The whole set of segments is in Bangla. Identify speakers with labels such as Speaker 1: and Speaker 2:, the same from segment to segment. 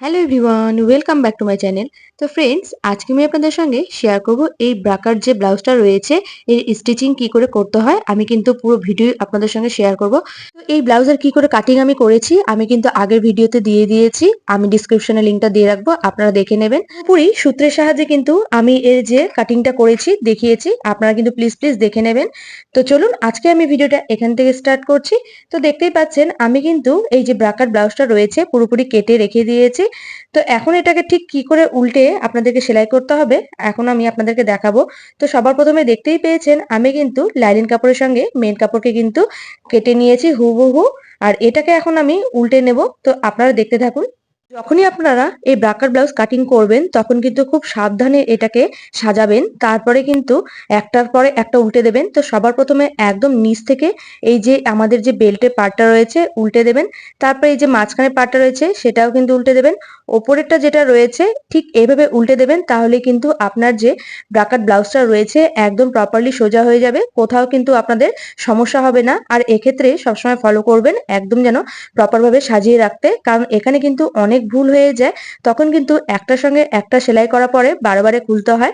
Speaker 1: Hello everyone welcome back to my channel তো ফ্রেন্ডস আজকে আমি আপনাদের সঙ্গে শেয়ার করব এই ব্রাকার যে ব্লাউজটা রয়েছে, এর স্টিচিং কি করে করতে হয়, আমি কিন্তু পুরো ভিডিও আপনাদের সঙ্গে শেয়ার করব। তো এই ব্লাউজের কি করে কাটিং আমি করেছি, আমি কিন্তু আগের ভিডিওতে দিয়ে দিয়েছি, আমি ডিসক্রিপশনে লিঙ্কটা দিয়ে রাখব, আপনারা দেখে নেবেন। পুরি সূত্রের সাহায্যে কিন্তু আমি এর যে কাটিংটা করেছি, দেখিয়েছি, আপনারা কিন্তু প্লিজ প্লিজ দেখে নেবেন। তো চলুন, আজকে আমি ভিডিওটা এখান থেকে স্টার্ট করছি। তো দেখতেই পাচ্ছেন, আমি কিন্তু এই যে ব্রাকার ব্লাউজটা রয়েছে, পুরোপুরি কেটে রেখে দিয়েছি। তো এখন এটাকে ঠিক কি করে উল্টে আপনাদেরকে সেলাই করতে হবে, এখন আমি আপনাদেরকে দেখাবো। তো সবার প্রথমে দেখতেই পেয়েছেন, আমি কিন্তু লাইলিন কাপড়ের সঙ্গে মেন কাপড়কে কিন্তু কেটে নিয়েছি হুবহু, আর এটাকে এখন আমি উল্টে নেব। তো আপনারা দেখতে থাকুন। যখনই আপনারা এই ব্রাকার ব্লাউজ কাটিং করবেন, তখন কিন্তু খুব সাবধানে এটাকে সাজাবেন। তারপরে কিন্তু একটার পরে একটা উল্টে দেবেন। তো সবার প্রথমে একদম নিচ থেকে এই যে আমাদের যে বেল্টের পার্টটা রয়েছে, উল্টে দেবেন। তারপরে এই যে মাঝখানে পার্টটা রয়েছে, সেটাও কিন্তু উল্টে দেবেন। ওপরেরটা যেটা রয়েছে, ঠিক এইভাবে উল্টে দেবেন, তাহলে কিন্তু আপনার যে ব্রাকার ব্লাউজটা রয়েছে, একদম প্রপারলি সোজা হয়ে যাবে। কোথাও কিন্তু আপনাদের সমস্যা হবে না। আর এক্ষেত্রে সবসময় ফলো করবেন, একদম যেন প্রপারভাবে সাজিয়ে রাখতে। কারণ এখানে কিন্তু অনেক ভুল হয়ে যায়, তখন কিন্তু একটার সঙ্গে একটা সেলাই করার পরে বারে বারে খুলতে হয়।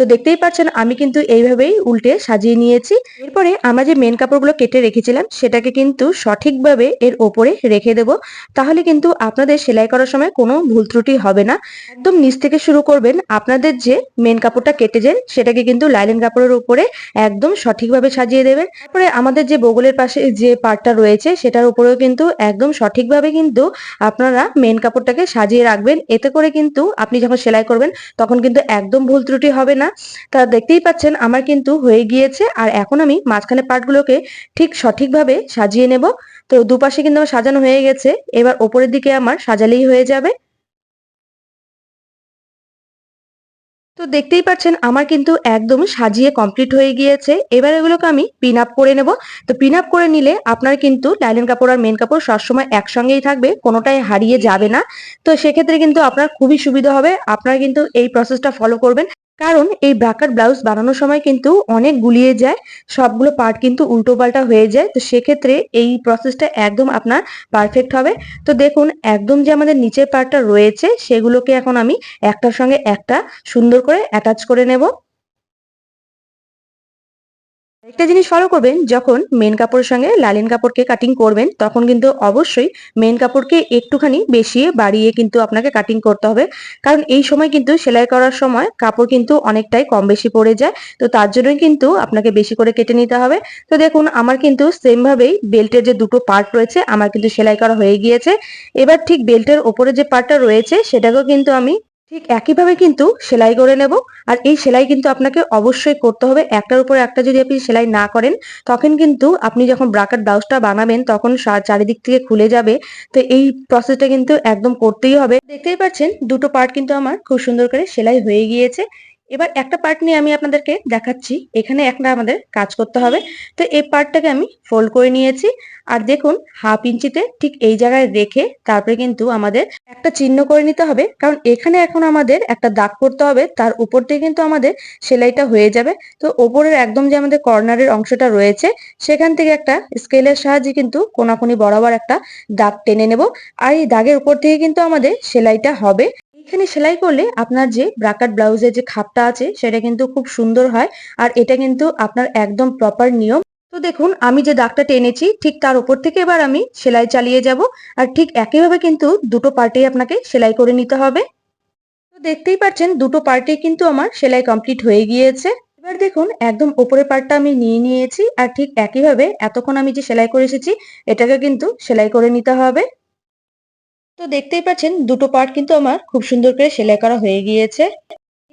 Speaker 1: তো দেখতেই পাচ্ছেন, আমি কিন্তু এইভাবেই উল্টে সাজিয়ে নিয়েছি। এরপরে আমরা যে মেন কাপড়গুলো কেটে রেখেছিলাম, সেটাকে কিন্তু সঠিকভাবে এর ওপরে রেখে দেব। তাহলে কিন্তু আপনাদের সেলাই করার সময় কোনো ভুল ত্রুটি হবে না। একদম নিচ থেকে শুরু করবেন, আপনাদের যে মেন কাপড়টা কেটেছেন সেটাকে কিন্তু লাইলেন কাপড়ের উপরে একদম সঠিকভাবে সাজিয়ে দেবেন। তারপরে আমাদের যে বগলের পাশে যে পার্টটা রয়েছে, সেটার উপরেও কিন্তু একদম সঠিকভাবে কিন্তু আপনারা মেন কাপড়টাকে সাজিয়ে রাখবেন। এতে করে কিন্তু আপনি যখন সেলাই করবেন, তখন কিন্তু একদম ভুল ত্রুটি হবে না। তা দেখতেই পাচ্ছেন আমার কিন্তু হয়ে গিয়েছে। আর এখন আমি মাঝখানে পার্টগুলোকে ঠিক সঠিকভাবে সাজিয়ে নেব। তো দুপাশে কিন্তু আমার সাজানো হয়ে গেছে। এবার ওপরের দিকে আমার সাজালেই হয়ে যাবে। তো দেখতেই পাচ্ছেন আমার কিন্তু একদম সাজিয়ে কমপ্লিট হয়ে গিয়েছে। এবার এগুলোকে আমি পিন আপ করে নেব। তো পিন আপ করে নিলে আপনার কিন্তু লাইলেন কাপড় আর মেন কাপড় সবসময় একসঙ্গেই থাকবে, কোনোটাই হারিয়ে যাবে না। তো সেক্ষেত্রে কিন্তু আপনার খুবই সুবিধা হবে। আপনারা কিন্তু এই প্রসেসটা ফলো করবেন। কারণ এই ব্রাকার ব্লাউজ বানানোর সময় কিন্তু অনেক গুলিয়ে যায়, সবগুলো পার্ট কিন্তু উল্টো পাল্টা হয়ে যায়। তো সেক্ষেত্রে এই প্রসেসটা একদম আপনার পারফেক্ট হবে। তো দেখুন, একদম যে আমাদের নিচের পার্টটা রয়েছে, সেগুলোকে এখন আমি একটার সঙ্গে একটা সুন্দর করে অ্যাটাচ করে নেব। একটা জিনিস ফলো করবেন, যখন মেন কাপড়ের সঙ্গে লালিন কাপড়কে কাটিং করবেন, তখন কিন্তু অবশ্যই মেন কাপড়কে একটুখানি বেশিয়ে বাড়িয়ে কিন্তু আপনাকে কাটিং করতে হবে। কারণ এই সময় কিন্তু সেলাই করার সময় কাপড় কিন্তু অনেকটাই কম বেশি পড়ে যায়, তো তার জন্যই কিন্তু আপনাকে বেশি করে কেটে নিতে হবে। তো দেখুন, আমার কিন্তু সেম ভাবেই বেল্টের যে দুটো পার্ট রয়েছে, আমার কিন্তু সেলাই করা হয়ে গিয়েছে। এবার ঠিক বেল্টের ওপরে যে পার্টটা রয়েছে, সেটাকেও কিন্তু আমি ঠিক একইভাবে কিন্তু সেলাই করে নেব। আর এই সেলাই কিন্তু আপনাকে অবশ্যই করতে হবে। একটার উপর একটা যদি আপনি সেলাই না করেন, তখন কিন্তু আপনি যখন ব্রাকার ব্লাউজটা বানাবেন, তখন চারিদিক থেকে খুলে যাবে। তো এই প্রসেসটা কিন্তু একদম করতেই হবে। দেখতেই পাচ্ছেন, দুটো পার্ট কিন্তু আমার খুব সুন্দর করে সেলাই হয়ে গিয়েছে। এবার একটা পার্ট নিয়ে আমি আপনাদেরকে দেখাচ্ছি। এখানে একটা আমাদের কাজ করতে হবে। তো এই পার্টটাকে আমি ফোল্ড করে নিয়েছি। আর দেখুন হাফ ইঞ্চিতে ঠিক এই জায়গায় রেখে তারপরে কিন্তু আমাদের একটা চিহ্ন করে নিতে হবে। কারণ এখানে এখন আমাদের একটা দাগ করতে হবে। তার উপর থেকে কিন্তু আমাদের সেলাইটা হয়ে যাবে। তো ওপরের একদম যে আমাদের কর্নারের অংশটা রয়েছে, সেখান থেকে একটা স্কেলের সাহায্যে কিন্তু কোনাকুনি বরাবর একটা দাগ টেনে নেব। আর এই দাগের উপর থেকে কিন্তু আমাদের সেলাইটা হবে। এখানে সেলাই করলে আপনার যে ব্রাকার ব্লাউজের যে খাপটা আছে, সেটা কিন্তু খুব সুন্দর হয় আর এটা কিন্তু আপনার একদম প্রপার নিয়ম। তো দেখুন, আমি যে দাগটা টেনেছি, ঠিক তার উপর থেকে এবার আমি সেলাই চালিয়ে যাব আর ঠিক একইভাবে কিন্তু দুটো পার্টেই আপনাকে সেলাই করে নিতে হবে। তো দেখতেই পাচ্ছেন, দুটো পার্টেই কিন্তু আমার সেলাই কমপ্লিট হয়ে গিয়েছে। এবার দেখুন, একদম উপরের পার্টটা আমি নিয়ে নিয়েছি আর ঠিক একইভাবে এতক্ষণ আমি যে সেলাই করে এসেছি, এটাকে কিন্তু সেলাই করে নিতে হবে। তো দেখতেই পাচ্ছেন, দুটো পার্ট কিন্তু আমার খুব সুন্দর করে সেলাই করা হয়ে গিয়েছে।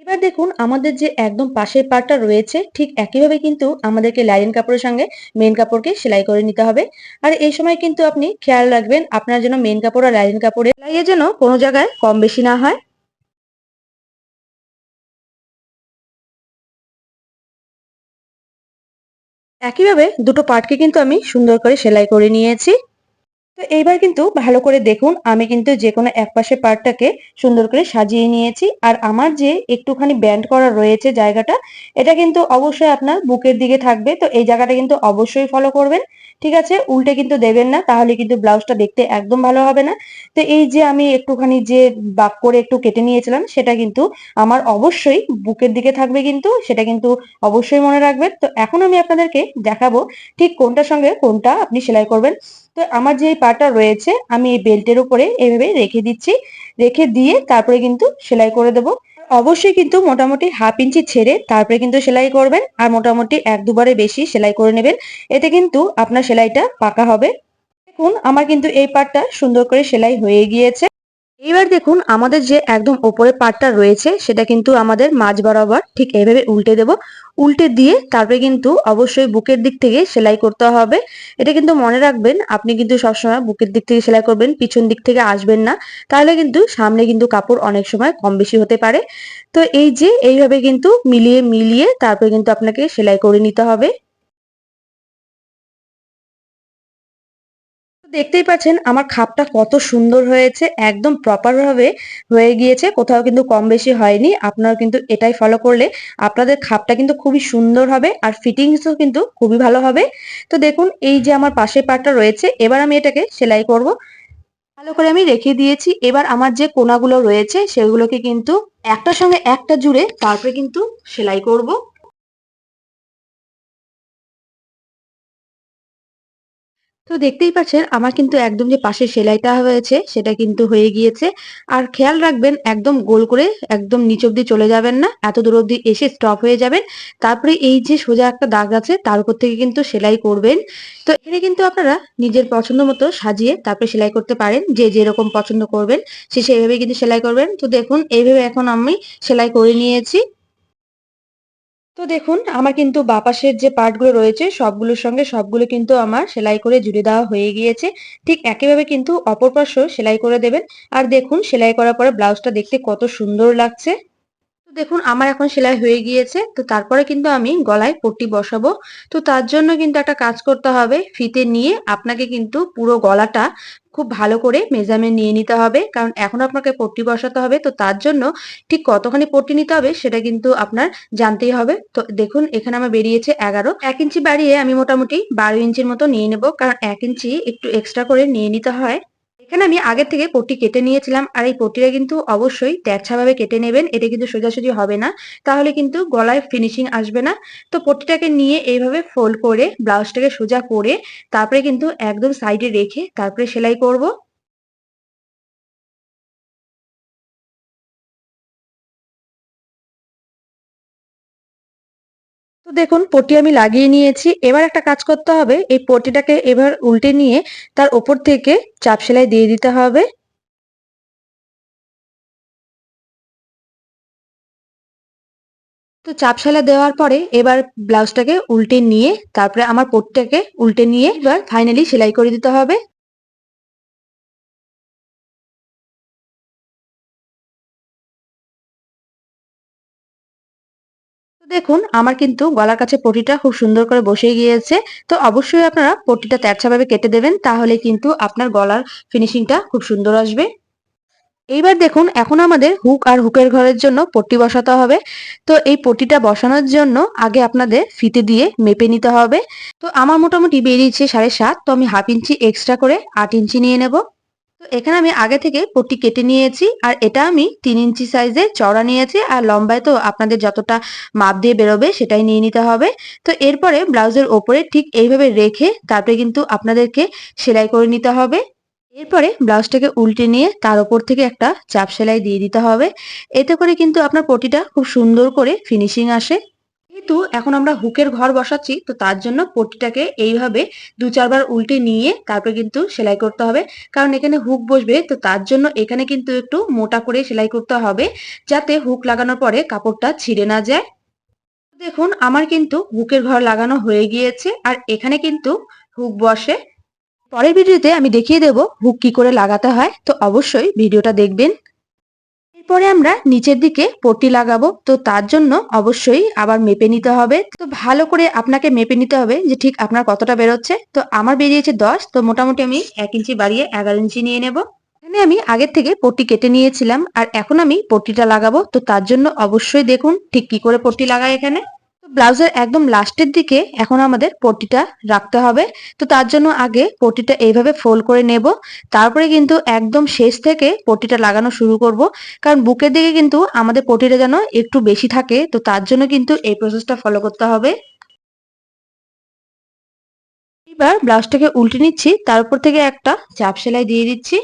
Speaker 1: এবার দেখুন, আমাদের যে একদম পাশের পার্টটা রয়েছে, ঠিক একইভাবে কিন্তু আমাদেরকে লাইন কাপড়ের সঙ্গে মেন কাপড়কে সেলাই করে নিতে হবে। আর এই সময় কিন্তু আপনি খেয়াল রাখবেন, আপনার যেন মেন কাপড় আর লাইন কাপড়ে সেলাইয়ের যেন কোনো জায়গায় কম বেশি না হয়। একইভাবে দুটো পার্টকে কিন্তু আমি সুন্দর করে সেলাই করে নিয়েছি। তো এইবার কিন্তু ভালো করে দেখুন, আমি কিন্তু যে কোনো এক পাশে পার্টটাকে সুন্দর করে সাজিয়ে নিয়েছি। আর আমার যে একটুখানি ব্যান্ড করা রয়েছে জায়গাটা, এটা কিন্তু অবশ্যই আপনার বুকের দিকে থাকবে। তো এই জায়গাটা কিন্তু অবশ্যই ফলো করবেন। ঠিক আছে? উল্টে কিন্তু দেবেন না, তাহলে কিন্তু ব্লাউজটা দেখতে একদম ভালো হবে না। তো এই যে আমি একটুখানি যে বাক করে একটু কেটে নিয়েছিলাম, সেটা কিন্তু আমার অবশ্যই বুকের দিকে থাকবে কিন্তু, সেটা কিন্তু অবশ্যই মনে রাখবেন। তো এখন আমি আপনাদেরকে দেখাবো ঠিক কোনটার সঙ্গে কোনটা আপনি সেলাই করবেন। তো আমার যে এই পাটা রয়েছে, আমি এই বেল্টের উপরে এভাবে রেখে দিচ্ছি। রেখে দিয়ে তারপরে কিন্তু সেলাই করে দেবো। অবশ্যই কিন্তু মোটামুটি হাফ ইঞ্চি ছেড়ে তারপরে কিন্তু সেলাই করবেন আর মোটামুটি এক দুবারে বেশি সেলাই করে নেবেন। এতে কিন্তু আপনার সেলাইটা পাকা হবে। দেখুন, আমার কিন্তু এই পাটটা সুন্দর করে সেলাই হয়ে গিয়েছে। এইবার দেখুন আমাদের যে একদম ওপরের পাটটা রয়েছে, সেটা কিন্তু আমাদের মাঝ বরাবর ঠিক এইভাবে উল্টে দেব। উল্টে দিয়ে তারপরে কিন্তু অবশ্যই বুকের দিক থেকে সেলাই করতে হবে। এটা কিন্তু মনে রাখবেন, আপনি কিন্তু সবসময় বুকের দিক থেকে সেলাই করবেন, পিছন দিক থেকে আসবেন না। তাহলে কিন্তু সামনে কিন্তু কাপড় অনেক সময় কম বেশি হতে পারে। তো এই যে এইভাবে কিন্তু মিলিয়ে মিলিয়ে তারপরে কিন্তু আপনাকে সেলাই করে নিতে হবে। দেখতেই পাচ্ছেন আমার খাপটা কত সুন্দর হয়েছে, একদম প্রপার ভাবে হয়ে গিয়েছে, কোথাও কিন্তু কম বেশি হয়নি আপনারা কিন্তু এটাই ফলো করলে আপনাদের খাপটা কিন্তু খুবই সুন্দর হবে আর ফিটিংসও কিন্তু খুবই ভালো হবে। তো দেখুন, এই যে আমার পাশের পাটটা রয়েছে, এবার আমি এটাকে সেলাই করব। ভালো করে আমি রেখে দিয়েছি, এবার আমার যে কোনাগুলো রয়েছে, সেগুলোকে কিন্তু একটার সঙ্গে একটা জুড়ে তারপরে কিন্তু সেলাই করব। তো দেখতেই পাচ্ছেন, আমার কিন্তু একদম যে পাশে সেলাইটা হয়েছে, সেটা কিন্তু হয়ে গিয়েছে। আর খেয়াল রাখবেন, একদম গোল করে একদম নিচ অব্দি চলে যাবেন না, এত দূর অব্দি এসে স্টপ হয়ে যাবেন। তারপরে এই যে সোজা একটা দাগ আছে, তার উপর থেকে কিন্তু সেলাই করবেন। তো এখানে কিন্তু আপনারা নিজের পছন্দ মতো সাজিয়ে তারপরে সেলাই করতে পারেন, যে যেরকম পছন্দ করবেন, সে সেইভাবে কিন্তু সেলাই করবেন। তো দেখুন, এইভাবে এখন আমি সেলাই করে নিয়েছি। তো দেখুন, আমার কিন্তু বাপাসের যে পার্টগুলো রয়েছে, সবগুলোর সঙ্গে সবগুলো কিন্তু আমার সেলাই করে জুড়ে দেওয়া হয়ে গিয়েছে। ঠিক একইভাবে কিন্তু অপর পাশেও সেলাই করে দেবেন। আর দেখুন, সেলাই করার পরে ব্লাউজটা দেখতে কত সুন্দর লাগছে। তো দেখুন, আমার এখন সেলাই হয়ে গিয়েছে। তো তারপরে কিন্তু আমি গলায় পট্টি বসাবো। তো তার জন্য কিন্তু একটা কাজ করতে হবে, ফিতে নিয়ে আপনাকে কিন্তু পুরো গলাটা খুব ভালো করে মেজারমেন্ট নিয়ে নিতে হবে। কারণ এখন আপনাকে পট্টি বসাতে হবে, তো তার জন্য ঠিক কতখানি পট্টি নিতে হবে সেটা কিন্তু আপনার জানতেই হবে। তো দেখুন, এখানে আমার বেরিয়েছে এগারো। এক ইঞ্চি বাড়িয়ে আমি মোটামুটি বারো ইঞ্চির মতো নিয়ে নেব। কারণ এক ইঞ্চি একটু এক্সট্রা করে নিয়ে নিতে হয়। এখানে আমি আগে থেকে পট্টি কেটে নিয়েছিলাম, আর এই পট্টিটা কিন্তু অবশ্যই ভাবে কেটে নেবেন এটা কিন্তু সোজাসুজি হবে না। তাহলে কিন্তু গলায় ফিনিশিং আসবে না। তো পটিটাকে নিয়ে এইভাবে ফোল্ড করে, ব্লাউজটাকে সোজা করে, তারপরে কিন্তু একদম সাইডে রেখে তারপরে সেলাই করব। তো দেখুন, পটি আমি লাগিয়ে নিয়েছি। এবার একটা কাজ করতে হবে, এই পটিটাকে এবার উল্টে নিয়ে তার ওপর থেকে চাপ সেলাই দিয়ে দিতে হবে। তো চাপ সেলাই দেওয়ার পরে এবার ব্লাউজটাকে উল্টে নিয়ে, তারপরে আমার পটটাকে উল্টে নিয়ে এবার ফাইনালি সেলাই করে দিতে হবে। দেখুন, আমার কিন্তু গলার কাছে পটিটা খুব সুন্দর করে বসে গিয়েছে। তো অবশ্যই আপনারা পটিটা তেরছাভাবে কেটে দেবেন, তাহলে কিন্তু আপনার গলার ফিনিশিংটা খুব সুন্দর আসবে। এইবার দেখুন, এখন আমাদের হুক আর হুকের ঘরের জন্য পট্টি বসাতে হবে। তো এই পট্টিটা বসানোর জন্য আগে আপনাদের ফিতে দিয়ে মেপে নিতে হবে। তো আমার মোটামুটি বেরিয়েছে সাড়ে সাত, তো আমি হাফ ইঞ্চি এক্সট্রা করে আট ইঞ্চি নিয়ে নেব। এখানে আমি আগে থেকে পট্টি কেটে নিয়েছি, আর এটা আমি তিন ইঞ্চি সাইজে চওড়া নিয়েছি, আর লম্বায় তো আপনাদের যতটা মাপ দিয়ে বেরোবে সেটাই নিয়ে নিতে হবে। তো এরপরে ব্লাউজের ওপরে ঠিক এইভাবে রেখে তারপরে কিন্তু আপনাদেরকে সেলাই করে নিতে হবে। এরপরে ব্লাউজটাকে উল্টে নিয়ে তার ওপর থেকে একটা চাপ সেলাই দিয়ে দিতে হবে। এতে করে কিন্তু আপনার পটিটা খুব সুন্দর করে ফিনিশিং আসে। যেহেতু এখন আমরা হুকের ঘর বসাচ্ছি, তো তার জন্য পটিটাকে এইভাবে দু চারবার উল্টে নিয়ে তারপরে কিন্তু সেলাই করতে হবে। কারণ এখানে হুক বসবে, তো তার জন্য এখানে কিন্তু একটু মোটা করে সেলাই করতে হবে, যাতে হুক লাগানোর পরে কাপড়টা ছিঁড়ে না যায়। দেখুন, আমার কিন্তু হুকের ঘর লাগানো হয়ে গিয়েছে, আর এখানে কিন্তু হুক বসে। পরের ভিডিওতে আমি দেখিয়ে দেব হুক কি করে লাগাতে হয়, তো অবশ্যই ভিডিওটা দেখবেন। এরপরে আমরা নিচের দিকে পট্টি লাগাবো। তো তার জন্য অবশ্যই আবার মেপে নিতে হবে। তো ভালো করে আপনাকে মেপে নিতে হবে যে ঠিক আপনার কতটা বেরোচ্ছে। তো আমার বেরিয়েছে দশ। তো মোটামুটি আমি এক ইঞ্চি বাড়িয়ে এগারো ইঞ্চি নিয়ে নেব। এখানে আমি আগের থেকে পট্টি কেটে নিয়েছিলাম। আর এখন আমি পট্টিটা লাগাবো। তো তার জন্য অবশ্যই দেখুন ঠিক কি করে পট্টি লাগায় এখানে। ব্লাউজের একদম লাস্টের দিকে এখন আমাদের পটিটা রাখতে হবে। তো তার জন্য আগে পটিটা এইভাবে ফোল্ড করে নেব। তারপরে কিন্তু একদম শেষ থেকে পটিটা লাগানো শুরু করব। কারণ বুকের দিকে কিন্তু আমাদের পটিটা যেন একটু বেশি থাকে, তো তার জন্য কিন্তু এই প্রসেসটা ফলো করতে হবে। এবার ব্লাউজটাকে উল্টে নিচ্ছি। তারপর থেকে একটা চাপ সেলাই দিয়ে দিচ্ছি।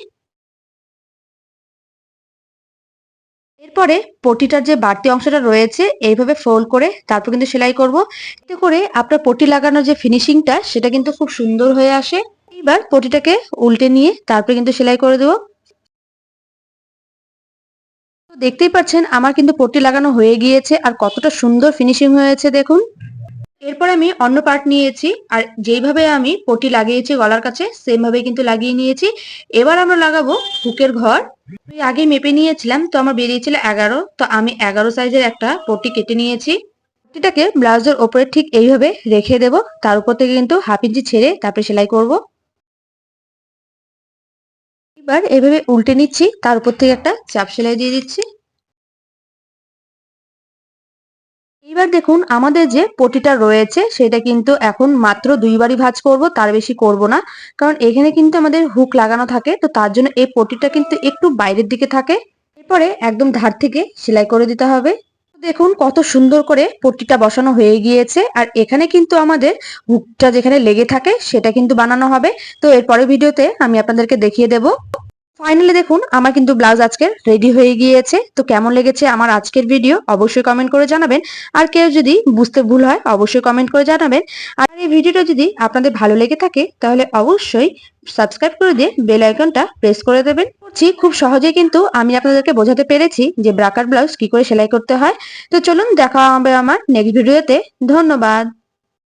Speaker 1: এরপরে পটিটার যে বাড়তি অংশটা রয়েছে, এইভাবে ফোল্ড করে তারপর কিন্তু সেলাই করব। এতে করে আপনার পটি লাগানোর যে ফিনিশিংটা সেটা কিন্তু খুব সুন্দর হয়ে আসে। এবার পটিটাকে উল্টে নিয়ে তারপরে কিন্তু সেলাই করে দেবো। দেখতেই পাচ্ছেন, আমার কিন্তু পটি লাগানো হয়ে গিয়েছে, আর কতটা সুন্দর ফিনিশিং হয়েছে দেখুন। এরপর আমি অন্য পার্ট নিয়েছি, আর যেইভাবে আমি পটি লাগিয়েছি গলার কাছে সেম ভাবে কিন্তু লাগিয়ে নিয়েছি। এবার আমরা লাগাবো হুকের ঘর। আগে মেপে নিয়েছিলাম, তো আমার বেরিয়েছিল এগারো, তো আমি এগারো সাইজের একটা পটি কেটে নিয়েছি। পটিটাকে ব্লাউজের ওপরে ঠিক এইভাবে রেখে দেব, তার উপর থেকে কিন্তু হাফ ইঞ্চি ছেড়ে তারপরে সেলাই করব। এবার এভাবে উল্টে নিচ্ছি, তার উপর থেকে একটা চাপ সেলাই দিয়ে দিচ্ছি। এবার দেখুন আমাদের যে পটিটা রয়েছে, সেটা কিন্তু এখন মাত্র দুইবারই ভাঁজ করব, তার বেশি করব না। কারণ এখানে কিন্তু আমাদের হুক লাগানো থাকে, তো তার জন্য এই পটিটা কিন্তু একটু বাইরের দিকে থাকে। এরপরে একদম ধার থেকে সেলাই করে দিতে হবে। দেখুন কত সুন্দর করে পট্টিটা বসানো হয়ে গিয়েছে, আর এখানে কিন্তু আমাদের হুকটা যেখানে লেগে থাকে, সেটা কিন্তু বানানো হবে। তো এরপরে ভিডিওতে আমি আপনাদেরকে দেখিয়ে দেবো। ফাইনালি দেখুন, আমার কিন্তু ব্লাউজ আজকে রেডি হয়ে গিয়েছে। তো কেমন লেগেছে আমার আজকের ভিডিও অবশ্যই কমেন্ট করে জানাবেন। আর কেউ যদি বুঝতে ভুল হয়, অবশ্যই কমেন্ট করে জানাবেন। আর এই ভিডিওটা যদি আপনাদের ভালো লেগে থাকে, তাহলে অবশ্যই সাবস্ক্রাইব করে দিয়ে বেল আইকনটা প্রেস করে দেবেন। করছি, খুব সহজেই কিন্তু আমি আপনাদেরকে বোঝাতে পেরেছি যে ব্রাকার ব্লাউজ কি করে সেলাই করতে হয়। তো চলুন, দেখা হবে আমার নেক্সট ভিডিওতে ধন্যবাদ।